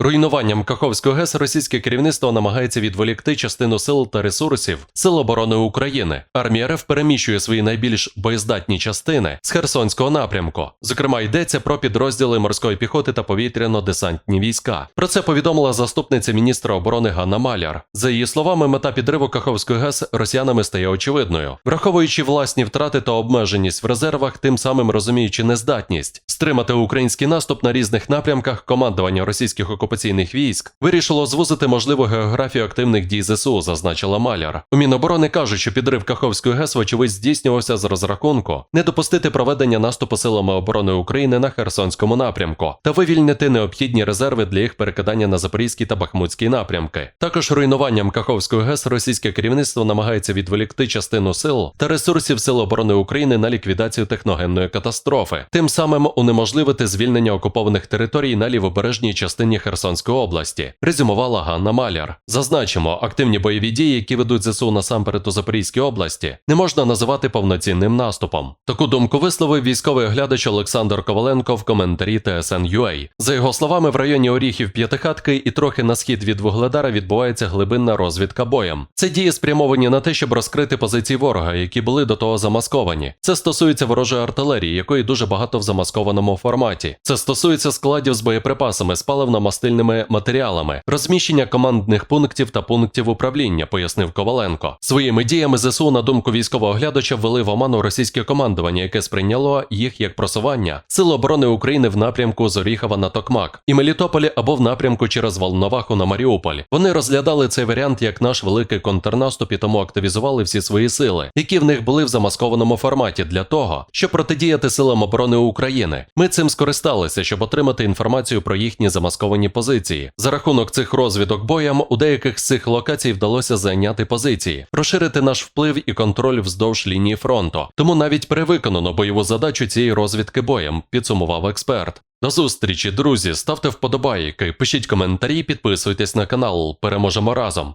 Руйнуванням Каховського ГЕС російське керівництво намагається відволікти частину сил та ресурсів Сил оборони України. Армія РФ переміщує свої найбільш боєздатні частини з Херсонського напрямку. Зокрема, йдеться про підрозділи морської піхоти та повітряно-десантні війська. Про це повідомила заступниця міністра оборони Ганна Маляр. За її словами, мета підриву Каховської ГЕС росіянами стає очевидною, враховуючи власні втрати та обмеженість в резервах, тим самим розуміючи нездатність стримати український наступ на різних напрямках. Командування російських окупаційних військ вирішило звузити можливу географію активних дій ЗСУ, зазначила Маляр. У Міноборони кажуть, що підрив Каховської ГЕС, вочевидь, здійснювався з розрахунку не допустити проведення наступу силами оборони України на Херсонському напрямку та вивільнити необхідні резерви для їх перекидання на Запорізький та Бахмутський напрямки. Також руйнуванням Каховської ГЕС російське керівництво намагається відволікти частину сил та ресурсів Сил оборони України на ліквідацію техногенної катастрофи, тим самим унеможливити звільнення окупованих територій на лівобережній частині Херсонської області, резюмувала Ганна Маляр. Зазначимо, активні бойові дії, які ведуть ЗСУ насамперед у Запорізькій області, не можна називати повноцінним наступом. Таку думку висловив військовий оглядач Олександр Коваленко в коментарі TSN.ua. За його словами, в районі Оріхів П'ятихатки і трохи на схід від Вугледара відбувається глибинна розвідка боєм. Це дії спрямовані на те, щоб розкрити позиції ворога, які були до того замасковані. Це стосується ворожої артилерії, якої дуже багато в замаскованому форматі. Це стосується складів з боєприпасами, з паливно-мастильними матеріалами, розміщення командних пунктів та пунктів управління, пояснив Коваленко. Своїми діями ЗСУ, на думку військового оглядача, ввели в оману російське командування, яке сприйняло їх як просування Сил оборони України в напрямку з Оріхова на Токмак і Мелітополі або в напрямку через Волноваху на Маріуполь. Вони розглядали цей варіант як наш великий контрнаступ і тому активізували всі свої сили, які в них були в замаскованому форматі для того, щоб протидіяти силам оборони України. Ми цим скористалися, щоб отримати інформацію про їхні замасковані позиції. За рахунок цих розвідок боям у деяких з цих локацій вдалося зайняти позиції, розширити наш вплив і контроль вздовж лінії фронту. Тому навіть перевиконано бойову задачу цієї розвідки боєм, підсумував експерт. До зустрічі, друзі, ставте вподобайки, пишіть коментарі, підписуйтесь на канал. Переможемо разом.